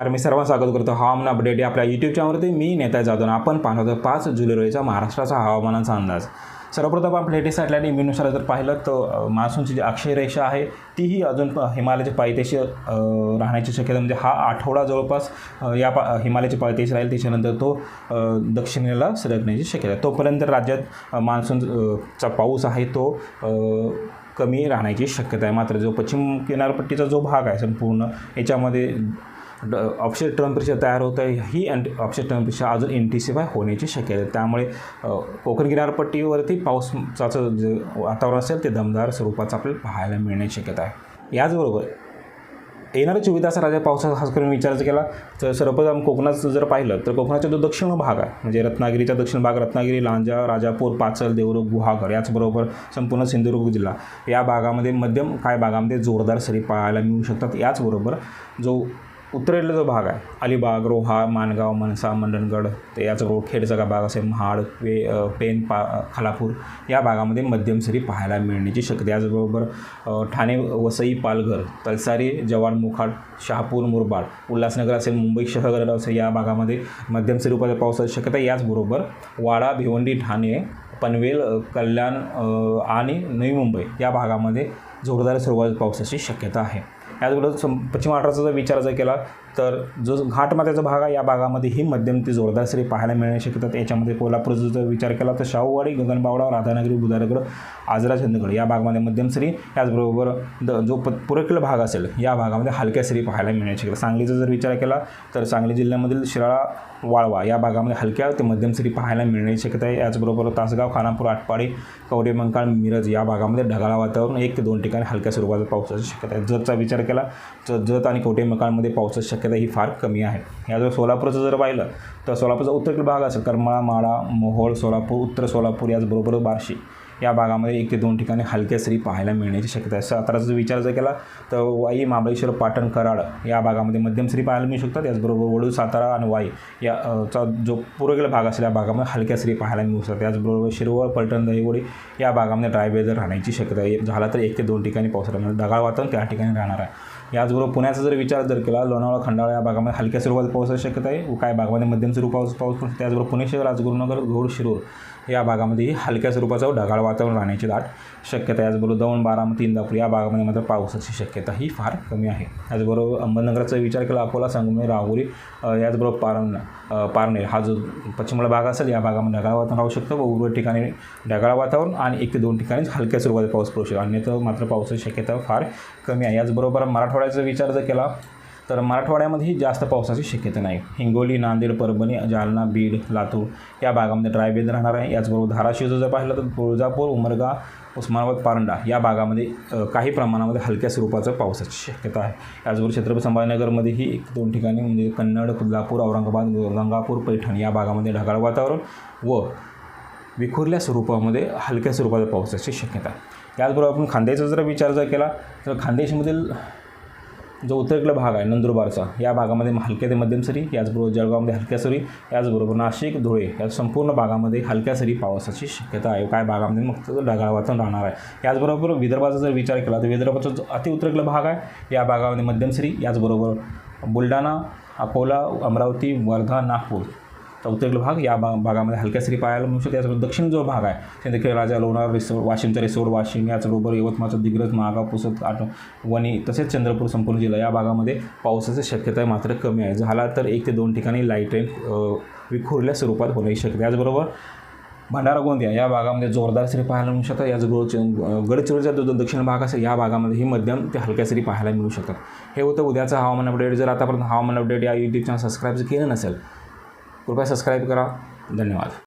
तर मी सर्वांना स्वागत करतो हवामान अपडेट या आपल्या यूट्यूब चॅनलवरती मी नेता जाधव आणि आपण पाहतो होतो पाच जुलै रोजीचा महाराष्ट्राचा हवामानाचा अंदाज. सर्वप्रथम आपण लेटेस्ट ॲटल्या टीव्हीनुसार जर पाहिलं तर मान्सूनची जी अक्षय रेषा आहे तीही अजून प- हिमालयाच्या पायथ्याशी राहण्याची शक्यता म्हणजे हा आठवडा जवळपास या पा हिमालयाच्या पायथ्याशी राहील. त्याच्यानंतर तो दक्षिणेला सरकण्याची शक्यता तोपर्यंत राज्यात मान्सूनचा मान्सून चा पाऊस आहे तो कमी राहण्याची शक्यता आहे. मात्र जो पश्चिम किनारपट्टीचा जो भाग आहे संपूर्ण याच्यामध्ये ड ऑफसेट टेम्परेचर तयार होतं आहे. ही अँड ऑफसेट टेम्परेचर अजून इंटिसिफाय होण्याची शक्यता आहे. त्यामुळे कोकण किनारपट्टीवरती पावसाचं जे वातावरण असेल ते दमदार स्वरूपाचं आपल्याला पाहायला मिळण्याची शक्यता आहे. याचबरोबर येणाऱ्या चोवीस तास राज्यात पावसाचा खास करून विचार केला तर सर्वप्रथम कोकणात जर पाहिलं तर कोकणाचा जो दक्षिण भाग आहे म्हणजे रत्नागिरीचा दक्षिण भाग रत्नागिरी लांजा राजापूर पाचल देवरुख गुहागर याचबरोबर संपूर्ण सिंधुदुर्ग जिल्हा या भागामध्ये मध्यम काय भागामध्ये जोरदार सरी पाहायला मिळू शकतात. याचबरोबर जो उत्तरेला जो भाग आहे. अलिबाग रोहा मानगाव मनसा मंडणगड ते याचबरोबर खेडचा भाग असेल महाड पे पेन पा खालापूर या भागामध्ये मध्यम सरी पाहायला मिळण्याची शक्यता याचबरोबर ठाणे वसई पालघर तलसारी जवान मुखाड शहापूर मुरबाड उल्हासनगर असेल मुंबई शहर असेल या भागामध्ये मध्यम स्वरूपाच्या पावसाची शक्यता याचबरोबर वाडा भिवंडी ठाणे पनवेल कल्याण आणि नवी मुंबई या भागामध्ये जोरदार स्वरूपाच्या पावसाची शक्यता आहे. याचबरोबर सं पश्चिम महाराष्ट्राचा जर विचार जर केला तर जो घाटमात्याचा भाग आहे या भागामध्ये ही मध्यम ते जोरदार सरी पाहायला मिळण्याची शकतात याच्यामध्ये कोल्हापूरचा जर विचार केला तर शाहूवाडी गगनबावडा राधानगरी बुधारगड आजरा चंदगड या भागामध्ये मध्यम सरी त्याचबरोबर द जो प पूरकील भाग असेल या भागामध्ये हलक्या सरी पाहायला मिळण्याची शकतात सांगलीचा जर विचार केला तर सांगली जिल्ह्यामधील शिराळा वाळवा या भागामध्ये हलक्या ते मध्यम सरी पाहायला मिळण्याची शक्यता आहे. याचबरोबर तासगाव खानापूर आटपाडी कवडे मंकाळ मिरज या भागामध्ये ढगाळ वातावरण एक ते दोन ठिकाणी हलक्या स्वरूपाचा पावसाची शक्यता आहे. जरचा विचार केला जत आणि कवटे मंकाळमध्ये पावसाची शक्यता ही फार कमी आहे. या जर सोलापूरचं जर पाहिलं तर सोलापूरचा उत्तरेकडील भाग असेल करमाळा माळा मोहोळ सोलापूर उत्तर सोलापूर याचबरोबर बार्शी. या भागामध्ये एक ते दोन ठिकाणी हलक्या सरी पाहायला मिळण्याची शक्यता आहे. साताराचा जर विचार जर केला तर वाई महाबळेश्वर पाटण कराड या भागामध्ये मध्यम सरी पाहायला मिळू शकतात. त्याचबरोबर वडू सातारा आणि वाई या चा जो पूर्वेकडील भाग असेल या भागामध्ये हलक्या सरी पाहायला मिळू शकतात. त्याचबरोबर शिरवळ पलटण दहिवडी या भागामध्ये ड्राय वेदर राहण्याची शक्यता आहे. झाला तर एक ते दोन ठिकाणी पाऊस राहणार. ढगाळ वातावरण त्या ठिकाणी राहणार आहे. याचबरोबर पुण्याचा जर विचार जर केला लोणावळा खंडाळा या भागामध्ये हलक्या स्वरूपात पावसाची शक्यता आहे. काही भागामध्ये मध्यम स्वरूप पाऊस पाऊस पडतो. त्याचबरोबर पुणे शहर राजगुरुनगर गौड शिरूर या भागामध्येही हलक्या स्वरूपाचं ढगाळ वातावरण राहण्याची दाट शक्यता आहे. याचबरोबर दौंड बारामती इंदापूर या भागामध्ये मात्र पावसाची शक्यता ही फार कमी आहे. त्याचबरोबर अहमदनगरचा विचार केला अकोला संगमेर राहुरी याचबरोबर पारण पारनेर. हा जो पश्चिमला भाग असेल या भागामध्ये ढगाळ वातावरण राहू शकतं. व उर्वरित ठिकाणी ढगाळ वातावरण आणि एक ते दोन ठिकाणी हलक्या स्वरूपाचा पाऊस पडू शकतो. अन्यथा मात्र पावसाची शक्यता फार कमी आहे. याचबरोबर मराठवाड्याचा विचार जर केला तर मराठवाड्यामध्येही जास्त पावसाची शक्यता नाही. हिंगोली नांदेड परभणी जालना बीड लातूर या भागामध्ये ड्राय वेदर राहणार आहे. याचबरोबर धाराशिवचं जर पाहिलं तर तुळजापूर उमरगा उस्मानाबाद पारंडा या भागामध्ये काही प्रमाणामध्ये हलक्या स्वरूपाचं पावसाची शक्यता आहे. याचबरोबर छत्रपती संभाजीनगरमध्येही एक दोन ठिकाणी म्हणजे कन्नड कोल्हापूर औरंगाबाद गंगापूर पैठण या भागामध्ये ढगाळ वातावरण व विखुरल्या स्वरूपामध्ये हलक्या स्वरूपाचा पावसाची शक्यता आहे. याचबरोबर आपण खांद्याचा जर विचार जर केला तर खानदेशमधील जो उत्तरेकडला भाग आहे नंदुरबारचा या भागामध्ये हलक्या ते मध्यम सरी याचबरोबर जळगावमध्ये हलक्या सरी याचबरोबर नाशिक धुळे या संपूर्ण भागामध्ये हलक्या सरी पावसाची शक्यता आहे. काय भागामध्ये? मग तो ढगाळ वातावरण राहणार आहे. याचबरोबर विदर्भाचा जर विचार केला तर विदर्भाचा जो अति उत्तरेकडला भाग आहे या भागामध्ये मध्यम सरी याचबरोबर बुलढाणा अकोला अमरावती वर्धा नागपूर उत्तरेकडील भाग या भा भागामध्ये हलक्या सरी पाहायला मिळू शकते याचबरोबर दक्षिण जो भाग आहे सिंदखेड देखील राजा लोणार रिसोड वाशिमचा रिसोड वाशिम याचबरोबर यवतमाळचा दिग्रज महागाव पुसद आठ वणी तसेच चंद्रपूर संपूर्ण जिल्हा या भागामध्ये पावसाची शक्यता मात्र कमी आहे. झाला तर एक ते दोन ठिकाणी लाइट रेन विखुरल्या स्वरूपात होण्याची शक्यता याचबरोबर भंडारा गोंदिया या भागामध्ये जोरदार सरी पाहायला मिळू शकतात. याचबरोबर गडचिरोलीचा जो जो दक्षिण भाग असेल या भागामध्ये ही मध्यम ते हलक्या सरी पाहायला मिळू शकतात. हे होतं उद्याचं हवामान अपडेट जर आतापर्यंत हवामान अपडेट या यूट्यूब चॅनल सबस्क्राईब जर केलं नसेल कृपया सबस्क्राईब करा. धन्यवाद.